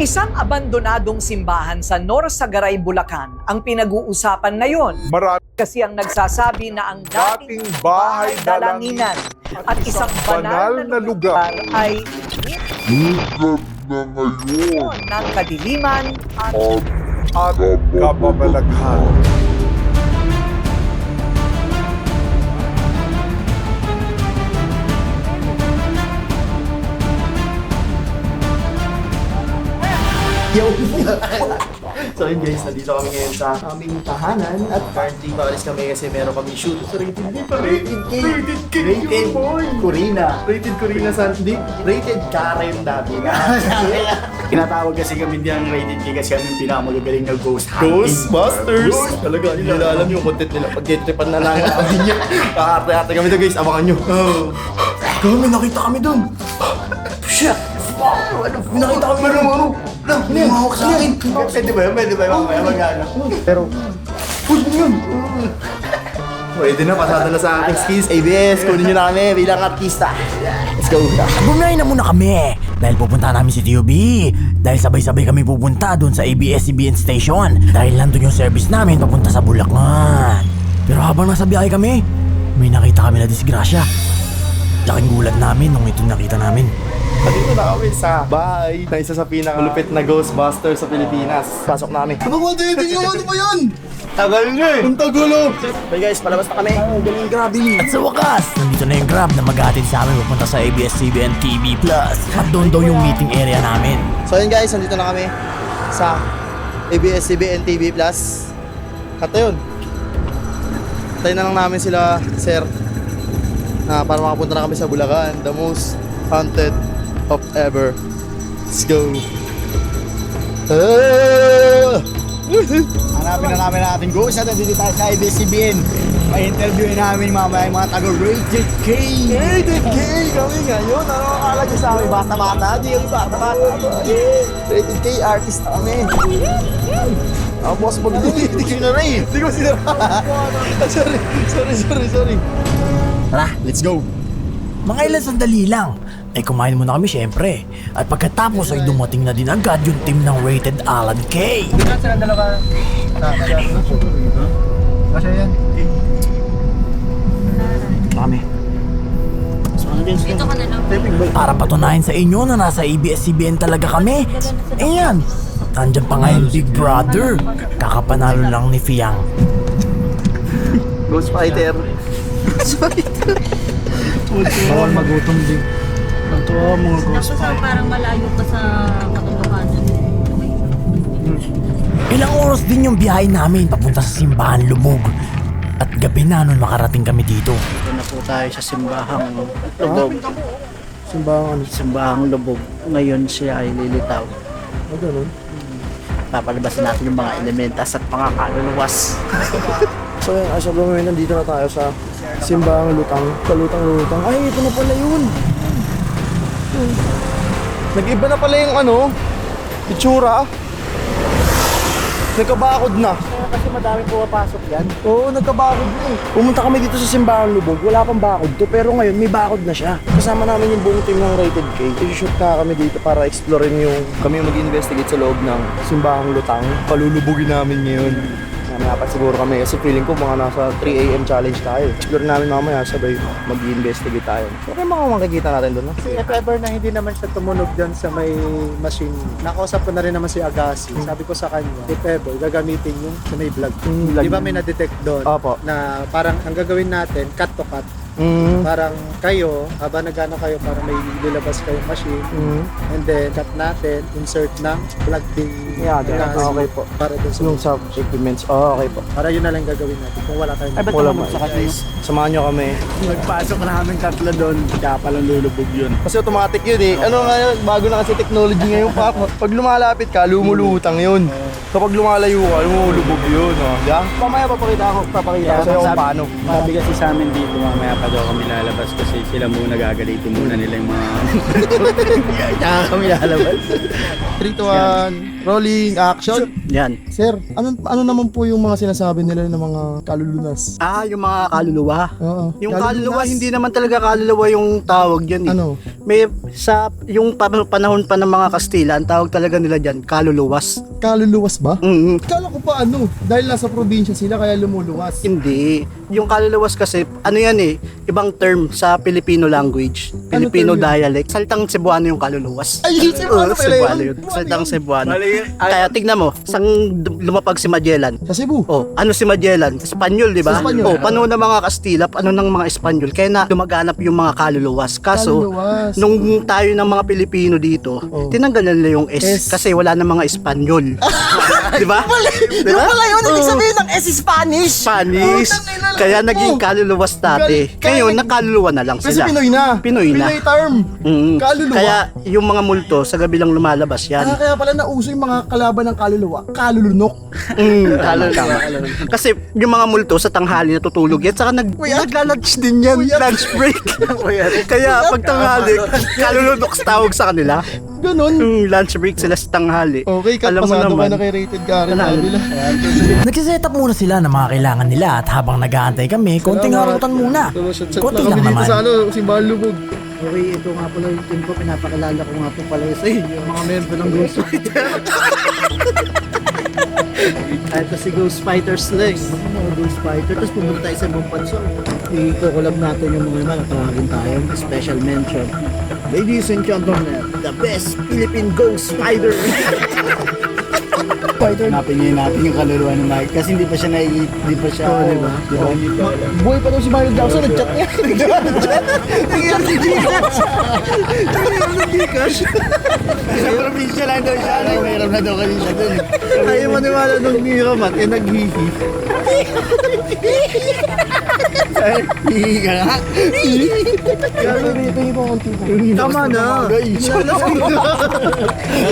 Isang abandonadong simbahan sa Norsagaray, Bulacan ang pinag-uusapan ngayon. Marami kasi ang nagsasabi na ang dating dating bahay dalanginan at isang banal na lugar ay Lugad na ngayon. ng kadiliman at at kababalaghan. Yo! so yun guys, nandito kami ngayon sa aming tahanan at currently paalis kami kasi meron kami shoot. So rated D pa Rated K! Rated K! Rated Corina! Rated Corina sa... Hindi, rated Karen dati na. Tinatawag kasi kami diyang rated K kasi kami yung pinakamagagaling na ghost hunting. Ghostbusters! Talaga, hindi nila alam yung content nila. Pag-tripan na lang kami niya. Kakarte-arte kami doon guys, abangan nyo. Oh. Kami, nakita kami dun. Shit! Wow! Ano? Nakita kami ano, ano? Ano? Humawak sa akin. Pwede ba yun? Pwede ba yun? Mamaya mag-ano. Pero, mo yun. Pwede na, pasado na sa ating skills. ABS, kunin nyo na kami bilang artista. Let's go. Bumiyahin na muna kami dahil pupunta namin si TUB. Dahil sabay-sabay kami pupunta doon sa ABS-CBN station. Dahil nandun yung service namin papunta sa Bulacan. Pero habang nasa biyahe kami, may nakita kami na disgrasya. Laking gulat namin nung ito nakita namin. Dito na kami sa bahay na isa sa pinakalupit na Ghostbusters sa Pilipinas. Pasok namin. Ano ba din? Hindi ano ba yun? Tagal nga eh. Ang tagal oh. Okay guys, palabas na kami. Galing grabe ni. At sa wakas, nandito na yung Grab na maghatid sa amin papunta sa ABS-CBN TV+. At doon daw yung meeting area namin. So yun guys, nandito na kami sa ABS-CBN TV Plus. Kata yun. Tayo na lang namin sila, sir, na para makapunta na kami sa Bulacan, the most haunted of ever. Let's go. Ah! Hanapin na namin ang ating ghost at nandito tayo sa ABS-CBN. May interviewin namin mamaya yung mga taga-Rated K. Rated K kami ngayon. Ano akala niyo sa amin? Bata-bata. Di kami bata-bata. Rated K artist kami. Ang boss mo Hindi ko na rin. Hindi ko sinara. sorry, sorry, sorry, sorry. Tara, Let's go. Mga ilang sandali lang, ay kumain muna kami syempre. At pagkatapos ay dumating na din agad yung team ng Rated Alan K. Kami. Dito ka na lang. Para patunayan sa inyo na nasa ABS-CBN talaga kami. Ayan, nandyan pa nga yung Big Brother. Kakapanalo lang ni Fiang. Ghost Fighter. Bawal magutom din. Ang tuwa mga Tapos ah, parang malayo pa sa katulukanan. Ilang oras din yung biyahe namin papunta sa simbahan Lumog. At gabi na nun makarating kami dito. Ito na po tayo sa simbahang lubog. Simbang ano? Simbahang lubog. Ngayon siya ay lilitaw. Ano ganun? Papalabas natin yung mga elementas at mga kaluluwas. So yun, as of the moment, nandito na tayo sa Simbang Lutang. Kalutang-lutang. Ay, ito na pala yun. Nag-iba na pala yung ano, itsura. Nagkabakod na. Kasi madaming pumapasok yan. Oo, nagkabakod na eh. Pumunta kami dito sa Simbahan Lubog. Wala pang bakod to, pero ngayon may bakod na siya. Kasama namin yung buong team ng Rated K. I-shoot ka kami dito para explorein yung... Kami yung mag-investigate sa loob ng Simbahang Lutang. Palulubugin namin ngayon. Mamaya pa siguro kami kasi feeling ko mga nasa 3 a.m. challenge tayo. Explore namin mamaya sabay mag-investigate tayo. So, kaya mga makikita natin doon. No? Kasi if ever na hindi naman siya tumunog dyan sa may machine, nakausap ko na rin naman si Agassi. Sabi ko sa kanya, if ever, gagamitin yung sa may vlog. Mm. Di ba may na-detect doon? Opo. Na parang ang gagawin natin, cut to cut. Mm. Parang kayo, habang nagano kayo, parang may lilabas kayong machine. Mm. And then, cut natin, insert ng plug din. Yeah, ganun. Okay po. Para dun sa Yung sa equipments. Oh, okay po. Para yun na lang gagawin natin kung wala tayong Wala mo. Guys, samahan nyo kami. Nagpasok na kami tatlo doon. Kaya palang lulubog yun. Kasi automatic yun eh. Ano nga yun, bago na kasi technology ngayon pa. Pag lumalapit ka, lumulutang yun. Kapag lumalayo ka, lumulubog yun. Oh. Diyan? Mamaya papakita ako, papakita ko sa'yo kung paano. Sabi kasi sa amin dito, mamaya pa daw kami lalabas kasi sila muna gagalitin muna nila yung mga... Kaya kami lalabas. 3 to 1, rolling, action. Yan. Sir, ano, ano naman po yung mga sinasabi nila ng mga kalulunas? Ah, yung mga kaluluwa. Oo. Yung kaluluwa, hindi naman talaga kaluluwa yung tawag yan eh. Ano? May sa yung pa- panahon pa ng mga Kastila, ang tawag talaga nila diyan kaluluwas. Kaluluwas ba? Mm, Kala ko pa ano, dahil nasa probinsya sila kaya lumuluwas. hindi. Yung kaluluwas kasi, ano yan eh, ibang term sa Filipino language. Filipino term yun? dialect. Saltang Cebuano yung kaluluwas. Ay, yung Cebuano pala Cebuano yun. yun. Saltang Cebuano. Bali, Kaya tignan mo, sang lumapag si Magellan. Sa Cebu. Oh, ano si Magellan? Espanyol, di ba? Oh, panahon ng mga Kastila, ano ng mga Espanyol. Kaya na lumaganap yung mga kaluluwas. Kaso, Kaluluwas. Nung tayo ng mga Pilipino dito, Oh. tinanggalan nila yung S, S. kasi wala na mga Espanyol. di ba? Yung ba? pala yun, ibig Oo. sabihin ng S is Spanish. Spanish. Ina, Kaya naging kaluluwas dati. Kaya Ngayon, nakaluluwa na lang Kasi sila. Pinoy na. Pinoy na. Pinoy term. Mm. Kaluluwa. Kaya yung mga multo sa gabi lang lumalabas yan. Ah, kaya pala nauso yung mga kalaban ng kaluluwa. Kalulunok. Mm, tama. Kasi yung mga multo sa tanghali natutulog yan, saka nag, nagla-lunch din yan, lunch break. Kaya pag tanghali, kalulunok sa tawag sa kanila. Ganon. Mm, lunch break sila sa tanghali. Okay, kat, Alam mo pasado ka naman. na kay Rated Karen. Panalo. Avila. Nagsiset up muna sila ng mga kailangan nila at habang nag-aantay kami, konting harutan muna. Konti lang naman. sa ano, Simbahan Lubog. Okay, ito nga pala yung team ko. Pinapakilala ko nga po pala sa inyo. Mga member ng Ghost Fighter. Ah, ito si Ghost Fighters Legs. Mga Ghost Fighter. Tapos pumunta tayo sa ibang bansa. I-collab natin yung mga iba. Natawagin tayo. Special mention. Ladies and gentlemen, the best Philippine Ghost Fighter. Hanapin niyo natin yung kaluluwa ng Mike kasi hindi pa siya nai hindi pa siya Oo, di ba? Di ba? Hindi pa. Buhay pa daw si Mario Jackson, nag-chat niya. Nangyari si Gcash. Nangyari si Gcash. Sa probinsya lang daw siya. Nagmayroon na daw kasi siya dun. Ayaw maniwala nung niramat. Eh, naghihi. Hihi ka nga. Tama na.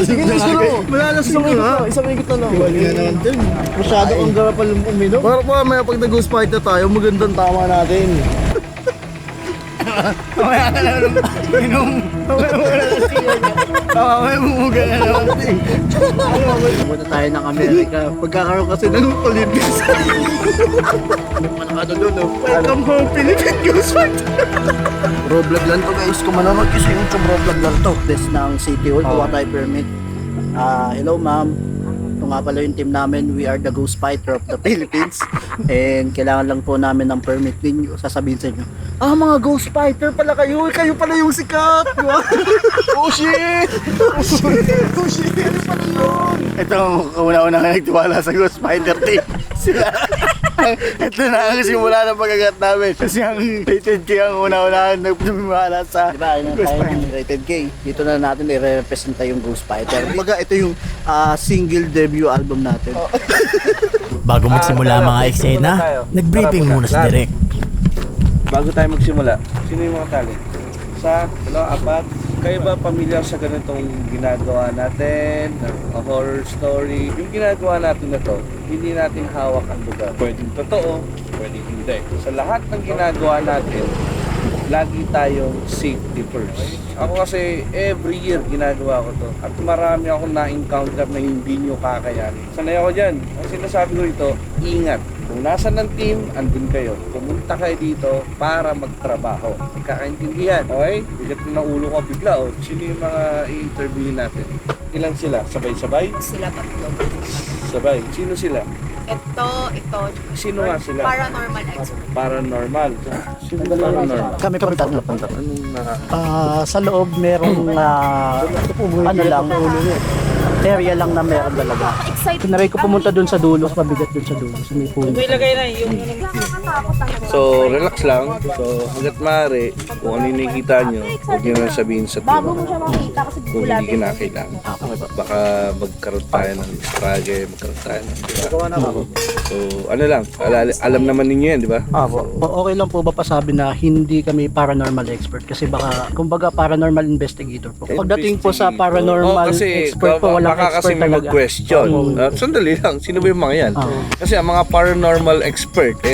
Sige na, siguro. Malalasing ka nga. Isang ikot na lang. Na. Masyado kang garapal uminom. Para pa may pag nag-ghost fight na tayo, magandang tama natin. Mamaya ka na naman. Minum. Mamaya mo na siya. Mamaya mumuga na naman. Pumunta tayo ng Amerika. Pagkakaroon kasi ng Olympics. ano doon, no? Welcome home, Philippine Fighter! Raw vlog lang to guys. Kung manonood kayo sa YouTube, lang to. This ng City Hall, kuha tayo permit. Ah, hello ma'am. Ito nga pala yung team namin. We are the Ghost Fighter of the Philippines. And kailangan lang po namin ng permit ninyo. Sasabihin sa inyo, ah mga Ghost Fighter pala kayo. Kayo pala yung sikat. oh shit! Oh shit! Ano pala yun? Ito, una-una ka nagtiwala sa Ghost Fighter team. Sila. Ito na ang simula ng pagagat namin. Kasi ang rated K ang una-una nagpumimala sa Diba, na tayo ng rated K. Dito na natin i-representa yung Ghost Fighter. Kumbaga, ito yung ah, single debut album natin. Bago magsimula ang mga eksena, nag-briefing muna si Direk. Bago tayo magsimula, sino yung mga talent? Sa, dalawa, apat. Kayo ba pamilyar sa ganitong ginagawa natin, a horror story? Yung ginagawa natin na to, hindi natin hawak ang lugar. Pwedeng totoo, pwedeng hindi. Sa lahat ng ginagawa natin, lagi tayong safety first. Ako kasi every year ginagawa ko to. At marami akong na-encounter na hindi nyo kakayanin. Sanay ako dyan. Ang sinasabi ko ito, ingat. Kung nasa ng team, andun kayo. Pumunta kayo dito para magtrabaho. Kakaintindihan. Okay? Bigat na ulo ko bigla. Oh. Sino yung mga i-interview natin? Ilan sila? Sabay-sabay? Sila tatlo. Sabay. Sino sila? Ito, ito. Sino nga sila? Paranormal expert. Paranormal. Sino paranormal? Kami kami tatlo. Anong na... Ah, sa loob merong ah, ano lang, area lang na meron talaga. Excited. Tinry ko pumunta dun sa dulo, mabigat dun sa dulo, sa may puno. Nakakatakot talaga. So, relax lang. So, hanggat maaari, kung ano yung nakikita nyo, huwag nyo na sabihin sa Bago mo siya makita kasi kung hindi kinakailangan. Baka magkaroon tayo ng struggle, magkaroon tayo ng... So, ano lang, alala, alam naman ninyo yan, di ba? Apo. O- Okay lang po ba pasabi na hindi kami paranormal expert kasi baka kumbaga paranormal investigator po. Pagdating po sa paranormal Oo, kasi expert po walang baka kasi expert may talaga. mag-question. Oo, Ah, sandali lang, sino ba yung mga yan? Oo. Kasi ang mga paranormal expert, eh,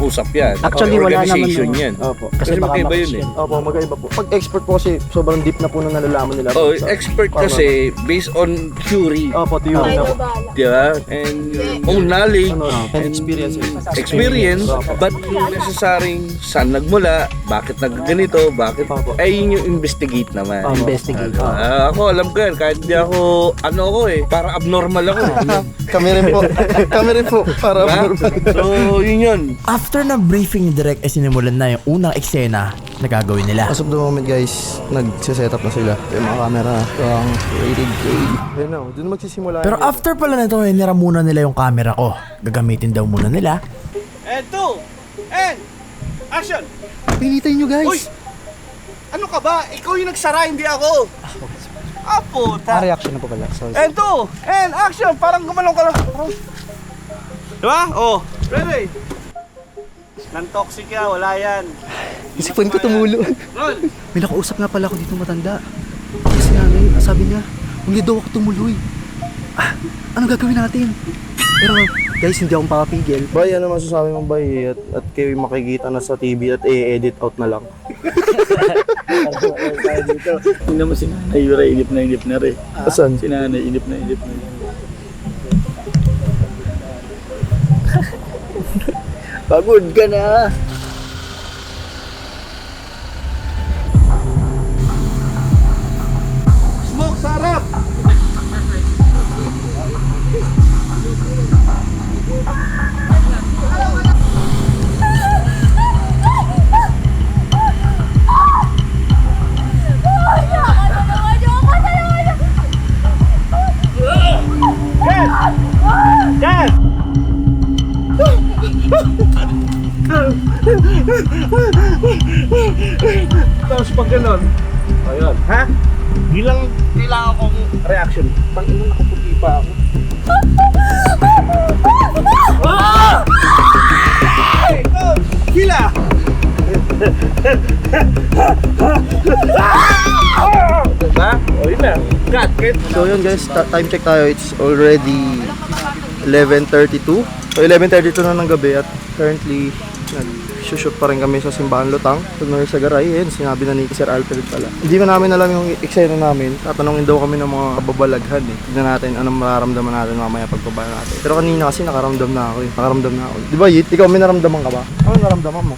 nag-uusap-usap yan. Actually, May wala naman, organization yan. Opo. Kasi baka magkaiba yun eh. Opo, magkaiba po. Pag expert po kasi, sobrang deep na po nung nalalaman nila. Oh, Sa- expert kasi based on theory. Opo, theory na po. Di ba? And own knowledge, Ano, and experience. experience, but yung necessarying saan nagmula, bakit nagganito, bakit, Opo. ay yun yung investigate naman. Opo. Investigate. Ah, ako, alam ko yan. Kahit di ako, ano ako eh, para abnormal ako. Kami rin po. Kami rin po. Para Diba? So, yun yun. After na briefing ni Direk ay sinimulan na yung unang eksena na gagawin nila. As of the moment guys, nagsiset up na sila. Yung mga camera, yung rated K. Ayun na, doon na magsisimula. Pero yung- after pala na ito, hinira muna nila yung camera ko. Gagamitin daw muna nila. And two, and action! Pilitan nyo guys. Uy! Ano ka ba? Ikaw yung nagsara, hindi ako. Ah, puta. Ah, reaction na po pala. Sorry. And two, and action! Parang gumalong ka lang. Diba? Oh, ready? Nan-toxic yan, wala yan. Isipan ko tumulo. May nakausap nga pala ako dito matanda. Kasi nanay, sabi niya, hindi daw ako tumuloy. Ah, anong gagawin natin? Pero guys, hindi akong papapigil. Bay, ano masasabi mo bay? At, at kayo makikita na sa TV at i-edit out na lang. Tingnan mo si Nanay Yura, inip na inip na rin. Asan? Si Nanay, inip na inip na Pagod ka na. Time check tayo. It's already 11.32. So 11.32 na ng gabi at currently nag-shoot pa rin kami sa Simbahan Lutang. So sa Garay, yun, sinabi na ni Sir Alfred pala. Hindi pa namin alam yung eksena namin. Tatanungin daw kami ng mga kababalaghan eh. Tignan natin anong mararamdaman natin mamaya pagpabaya natin. Pero kanina kasi nakaramdam na ako eh. Nakaramdam na ako. Di ba Yit? Ikaw may naramdaman ka ba? Ano naramdaman mo?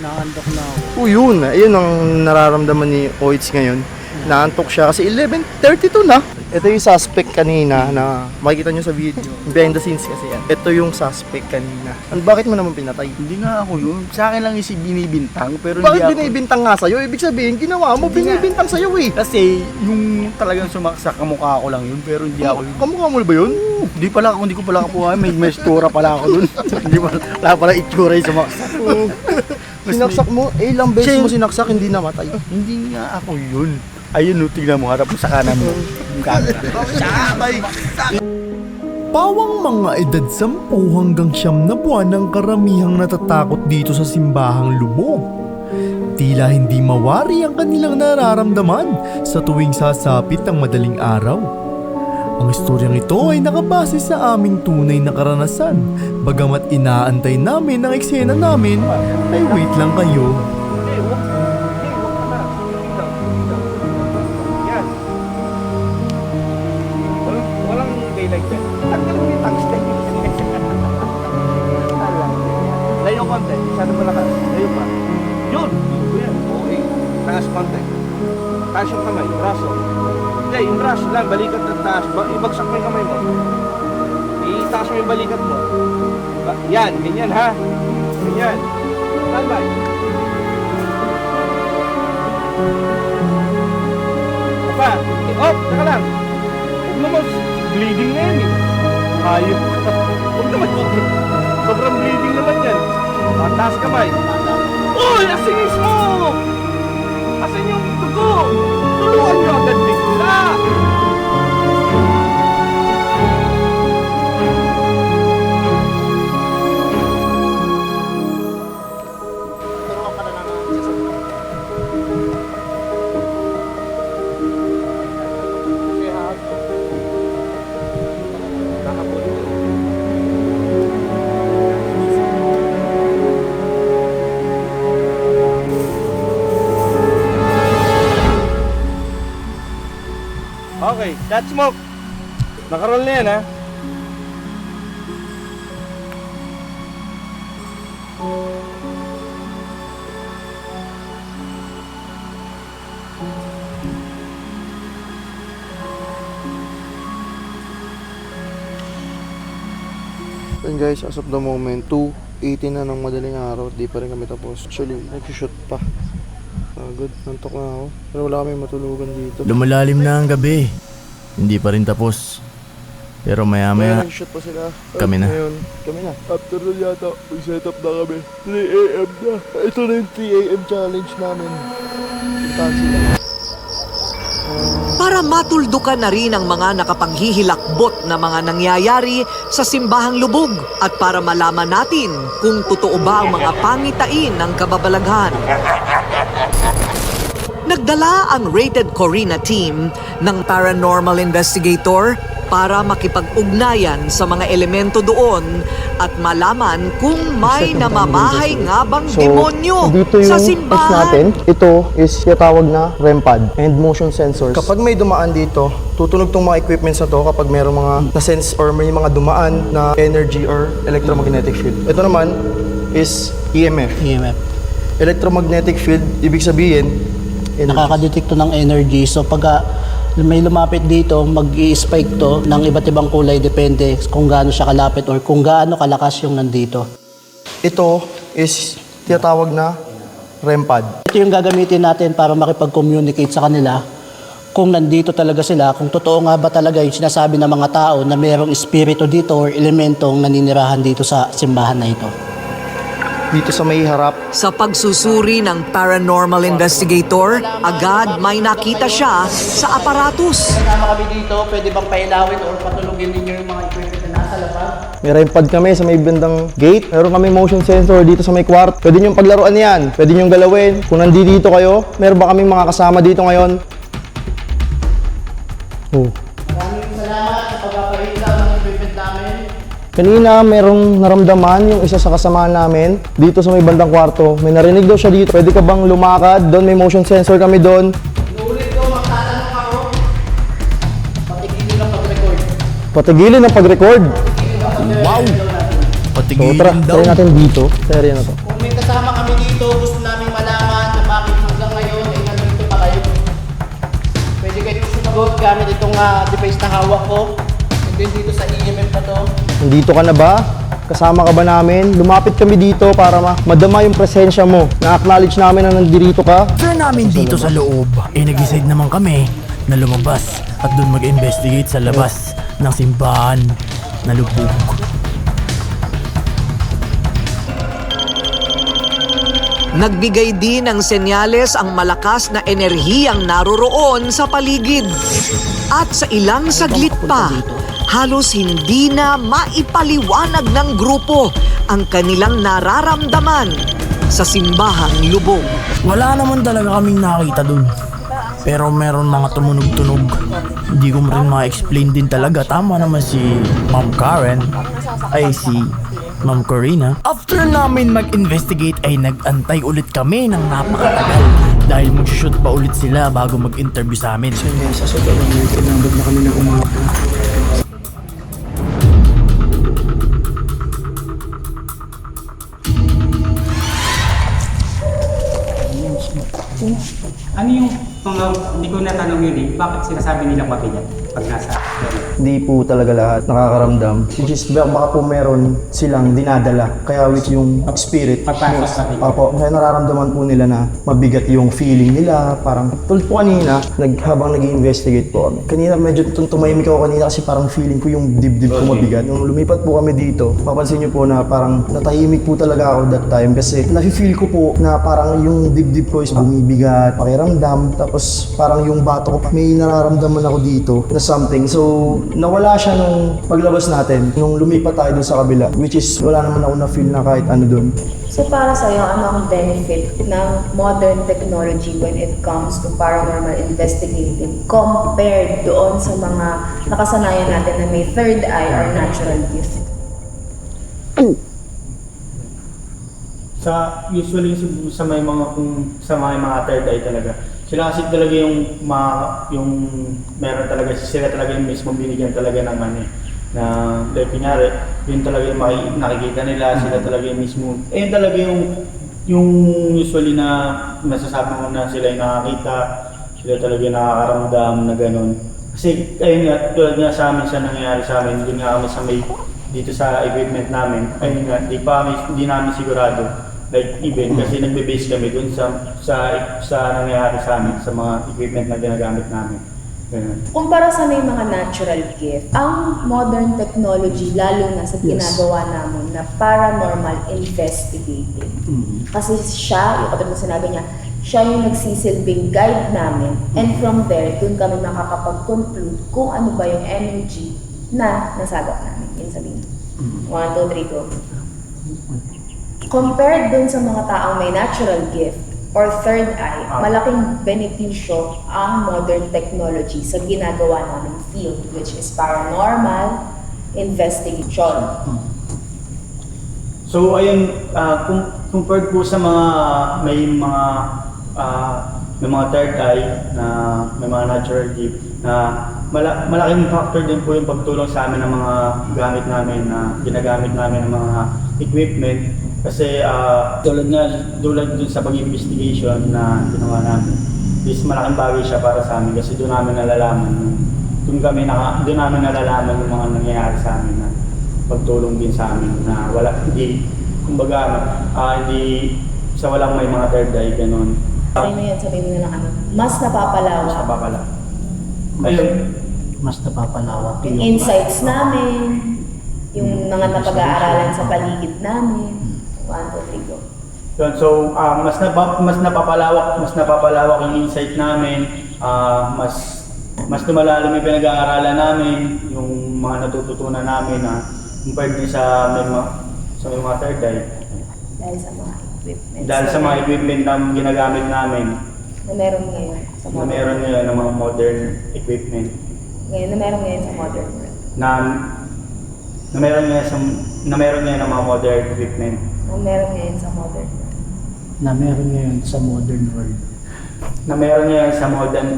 Naandok na ako. Oo yun. Ayun ang nararamdaman ni Oits ngayon. Naantok siya kasi 11.32 na. Ito yung suspect kanina na makikita nyo sa video. Behind the scenes kasi yan. Ito yung suspect kanina. Ano, bakit mo naman pinatay? Hindi nga ako yun. Sa akin lang yung si binibintang, pero Bakit hindi ako. binibintang nga sa'yo? Ibig sabihin, ginawa mo, Hindi nga. binibintang sa'yo eh. Kasi yung talagang sumaksak kamukha ko lang yun, pero hindi ako yun. Kamukha mo ba yun? Hindi pala ako, hindi ko pala kapuha, may may stura pala ako dun. hindi pala, wala pala itsura yung sumaksak. Sinaksak mo, eh ilang beses Siya- mo sinaksak, hindi namatay. hindi nga ako yun. Ayun, no, tignan mo, harap mo sa kanan mo. Yung camera. Pawang mga edad 10 hanggang siyam na buwan ang karamihang natatakot dito sa simbahang lubog. Tila hindi mawari ang kanilang nararamdaman sa tuwing sasapit ang madaling araw. Ang istoryang ito ay nakabase sa aming tunay na karanasan. Bagamat inaantay namin ang eksena namin, ay wait lang kayo. Taas konti. Taas yung kamay. Braso. Hindi, yung braso lang. Balikat at taas. Ba- ibagsak mo yung kamay mo. Itaas mo yung balikat mo. Ba- yan. Ganyan ha. Ganyan. Standby. Pa, oh, teka lang. Huwag naman, bleeding na yan eh. Hayop. Huwag naman, sobrang, bleeding naman yan. Ah, taas kamay. Uy, asinis mo! Asan yung dugo? Tulungan nyo agad bigla! That smoke. Nakaroll na yan ha. And guys, as of the moment, 2.18 na ng madaling araw, di pa rin kami tapos. Actually, nag-shoot pa. Pagod, nantok na ako. Pero wala kami matulugan dito. Lumalalim na ang gabi. Hindi pa rin tapos. Pero maya maya, nag-shoot pa sila. Kami na. Ngayon, kami na. After nun yata, may setup na kami. 3 a.m. na. Ito na yung 3 a.m. challenge namin. Puntahan sila. Para matuldukan na rin ang mga nakapanghihilakbot na mga nangyayari sa simbahang lubog at para malaman natin kung totoo ba ang mga pangitain ng kababalaghan. Nagdala ang Rated Corina team ng paranormal investigator para makipag-ugnayan sa mga elemento doon at malaman kung may namamahay nga bang demonyo dito yung sa simbahan. natin. Ito is tinatawag na REM pad and motion sensors. Kapag may dumaan dito, tutunog tong mga equipments na to kapag mayroong mga na-sense or may mga dumaan na energy or electromagnetic field. Ito naman is EMF. EMF. Electromagnetic field, ibig sabihin, energy. Nakakadetect to ng energy. So pag ah, may lumapit dito, mag spike to ng iba't ibang kulay depende kung gaano siya kalapit or kung gaano kalakas yung nandito. Ito is tinatawag na REM pad. Ito yung gagamitin natin para makipag-communicate sa kanila kung nandito talaga sila, kung totoo nga ba talaga yung sinasabi ng mga tao na mayroong espiritu dito or elementong naninirahan dito sa simbahan na ito. Dito sa may harap, Sa pagsusuri ng paranormal investigator, agad may nakita siya sa aparatus. Kasama kami dito, pwede bang pailawin or patulugin ninyo yung mga equipment na nasa labas? May REM pad kami sa may bandang gate. Meron kami motion sensor dito sa may kwart. Pwede niyong paglaruan yan. Pwede niyong galawin. Kung nandito kayo, meron ba kaming mga kasama dito ngayon? Oh. Kanina, merong naramdaman yung isa sa kasama namin dito sa may bandang kwarto. May narinig daw siya dito. Pwede ka bang lumakad? Doon may motion sensor kami doon. Inuulit ko, magtatanong ako. Patigilin ng pag-record. Patigilin ang pag-record. wow! So, Patigilin tara, daw. try natin dito. Sa area na to. Kung may kasama kami dito, gusto namin malaman na bakit hanggang ngayon ay nandito pa kayo. Pwede kayo sumagot gamit itong ah, device na hawak ko. And then dito sa EMF na to. Nandito ka na ba? Kasama ka ba namin? Lumapit kami dito para ma madama yung presensya mo. Na-acknowledge namin na nandito ka. After namin dito sa loob, eh nag-decide naman kami na lumabas at doon mag-investigate sa labas ng simbahan na lubog. Nagbigay din ng senyales ang malakas na enerhiyang naroroon sa paligid. At sa ilang saglit pa, halos hindi na maipaliwanag ng grupo ang kanilang nararamdaman sa simbahang lubog. Wala naman talaga kaming nakita dun. Pero meron mga tumunog-tunog. Hindi ko rin ma-explain din talaga. Tama naman si Ma'am Karen. Ay si Ma'am Corina. After namin mag-investigate ay nag-antay ulit kami ng napakatagal. Dahil mag-shoot pa ulit sila bago mag-interview sa amin. Sa sobrang weird. Tinambag na kami ng umaga. Ano yung mga, hindi ko natanong yun eh, bakit sinasabi nilang mabigat pag nasa Hindi po talaga lahat nakakaramdam. Which is baka po meron silang dinadala. Kaya which yung spirit. Papasok sa atin. Opo, kaya nararamdaman po nila na mabigat yung feeling nila. Parang tulad po kanina, nag, habang nag investigate po kami. Kanina medyo tum- tumahimik ako kanina kasi parang feeling ko yung dibdib ko mabigat. Nung lumipat po kami dito, papansin niyo po na parang natahimik po talaga ako that time kasi nafe-feel ko po na parang yung dibdib ko is bumibigat, pakiramdam, tapos parang yung bato ko, may nararamdaman ako dito na something. So, nawala siya nung paglabas natin, nung lumipat tayo dun sa kabila, which is wala naman ako na-feel na kahit ano dun. So para sa'yo, ano ang benefit ng modern technology when it comes to paranormal investigating compared doon sa mga nakasanayan natin na may third eye or natural gift? sa usually sa, sa may mga kung sa may mga third eye talaga Sila kasi talaga yung ma, yung meron talaga sila talaga yung mismo binigyan talaga ng ano eh, na like kunyari, yun talaga yung maki- nakikita nila, sila talaga yung mismo. Eh yun talaga yung yung usually na masasabi mo na sila yung nakakita, sila talaga yung nakakaramdam na ganun. Kasi ayun nga, tulad nga sa amin sa nangyayari sa amin, doon nga kami sa may dito sa equipment namin, ayun nga, di pa kami, di namin sigurado. Like even kasi nagbe-base kami doon sa sa sa nangyayari sa amin, sa mga equipment na ginagamit namin. Ganun. Kumpara sa may mga natural gift, ang modern technology, lalo na sa ginagawa namin na paranormal investigating. Kasi siya, yung katulad na sinabi niya, siya yung nagsisilbing guide namin. And from there, dun kami makakapag-conclude kung ano ba yung energy na nasagap namin. Yun sabihin. One, two, three, go. Compared dun sa mga taong may natural gift or third eye, malaking benepisyo ang modern technology sa ginagawa namin field, which is paranormal investigation. So ayun, ah, kung compared po sa mga may mga ah, may mga third eye na may mga natural gift na mala, malaking factor din po yung pagtulong sa amin ng mga gamit namin na ginagamit namin ng mga equipment kasi ah, tulad nga tulad dun sa pag-investigation na ginawa namin is malaking bagay siya para sa amin kasi doon namin nalalaman doon kami naka, doon namin nalalaman yung mga nangyayari sa amin na pagtulong din sa amin na wala hindi kumbaga ah, hindi sa walang may mga third eye ganun. Sabi mo yun, sabi mo na lang ano, mas napapalawak Sa bakala. Ayun, Mas napapalawak yung insights namin, yung mga napag-aaralan sa paligid namin. One, two, three, go. Yun, so ah, mas napa, mas napapalawak, mas napapalawak yung insight namin, ah, mas mas lumalalim yung pinag-aaralan namin, yung mga natututunan namin na compared din sa may mga, sa may mga third eye. Dahil sa mga equipment. Dahil sa mga equipment na ginagamit namin, na meron ngayon sa na meron ngayon ng mga modern equipment Ngayon, na meron ngayon sa modern world. na na meron ngayon sa na meron ngayon ng mga modern equipment Na meron ngayon sa modern world. Na meron ngayon sa modern world. na meron ngayon sa modern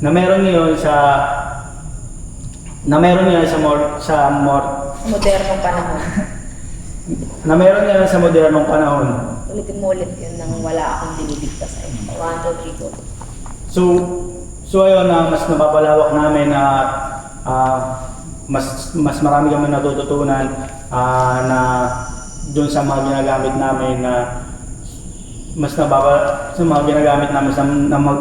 na meron ngayon sa na meron ngayon sa mor, sa mor, Sa modernong panahon. na meron ngayon sa modernong panahon. Ulitin mo ulit yun nang wala akong dinidikta sa inyo. One, two, three, go. So so ayun na mas napapalawak namin na ah, mas mas marami kami natututunan ah, na doon sa mga ginagamit namin na mas nababa sa mga ginagamit namin sa na mag,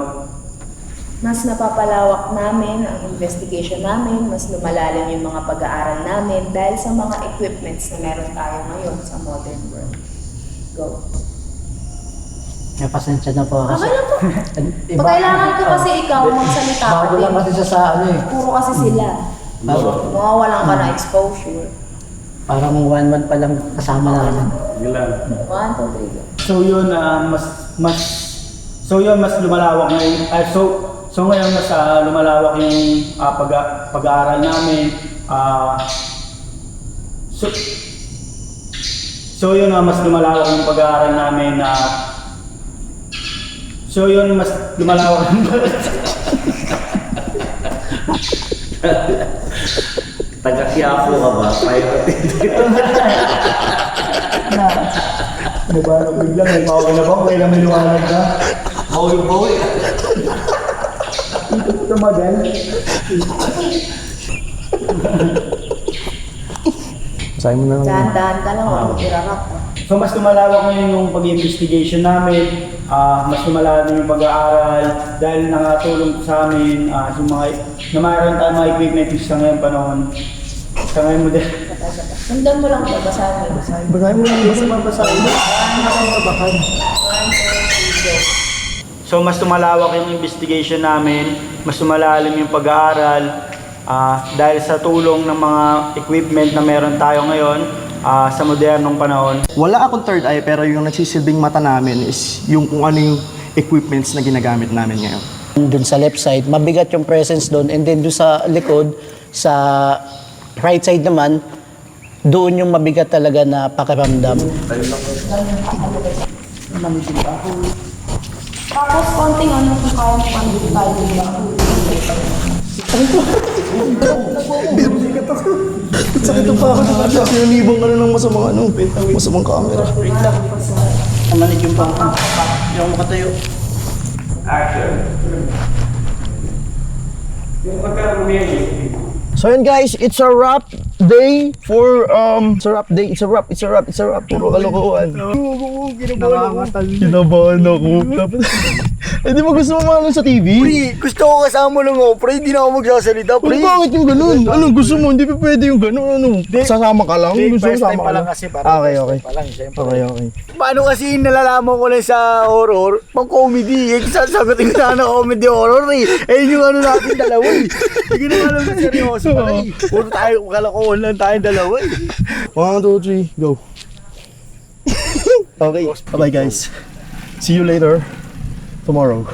Mas napapalawak namin ang investigation namin, mas lumalalim yung mga pag-aaral namin dahil sa mga equipments na meron tayo ngayon sa modern world. Go. Kaya pasensya na po kasi. Okay lang po. Iba- Pagkailangan ko kasi ikaw magsalita ka Bago lang din. kasi siya sa ano eh. Puro kasi sila. Bago. Mawawalan ka na exposure. Parang one-one pa lang kasama namin. One, two, three. So yun ah, mas mas so yun mas lumalawak ngayon ah, so so ngayon mas ah, lumalawak yung ah, pag pag-aaral namin ah, so so yun ah, mas lumalawak yung pag-aaral namin na so yun mas lumalawak yung Taga-Quiapo ka ba? Pirate Ano ba? Bigla may mawag na ba? Kaya may liwanag na. Bawi-bawi. Ito magal. Sabi mo na lang. Dahan-dahan ka lang, huwag mong irarap. So mas lumalawak ngayon yung pag-investigation namin, ah, mas lumalalim yung pag-aaral dahil nakatulong sa amin ah, yung mga na mayroon tayong mga equipment sa ngayon panahon. Sa ngayon mo din. Sundan mo lang ito, basahin mo. Basahin mo. Basahin mo lang basta mabasahin mo. Nakabahan. So mas lumalawak yung investigation namin, mas lumalalim yung pag-aaral ah, dahil sa tulong ng mga equipment na meron tayo ngayon ah, sa modernong panahon. Wala akong third eye pero yung nagsisilbing mata namin is yung kung ano yung equipments na ginagamit namin ngayon. Doon sa left side, mabigat yung presence doon. And then doon sa likod, sa right side naman, doon yung mabigat talaga na pakiramdam. Tapos konting ano kung kaya mo pandito tayo diba? Sakit ang pa ako na siya. Sinanibang ka na ng masamang ano, masamang camera. Wait lang. Kamanid yung bangko. Hindi ako makatayo. So yun guys, it's a wrap day for um, wrap day, it's a wrap, it's a wrap, it's a wrap. Puro kalokohan. Kinabahan ako. Dapat, eh di ba gusto mo ano sa TV? Pre, gusto ko kasama lang ako. Pre, hindi na ako magsasalita. Pre, bakit yung ganun? Anong gusto mo? Hindi pa pwede yung ganun. Ano? Sasama ka lang? Gusto mo first time sama pa ka lang kasi. Parang Ah, okay, okay. pa lang. Okay, okay. Paano kasi nalalaman ko lang sa horror, pang comedy, eh, sasagutin ko na comedy horror eh. Eh, yung ano natin dalawa eh. Hindi ko naman alam na seryoso pala eh. Puro tayo, kalakuhan lang tayong dalawa eh. One, two, three, go. okay. Bye-bye guys. See you later tomorrow.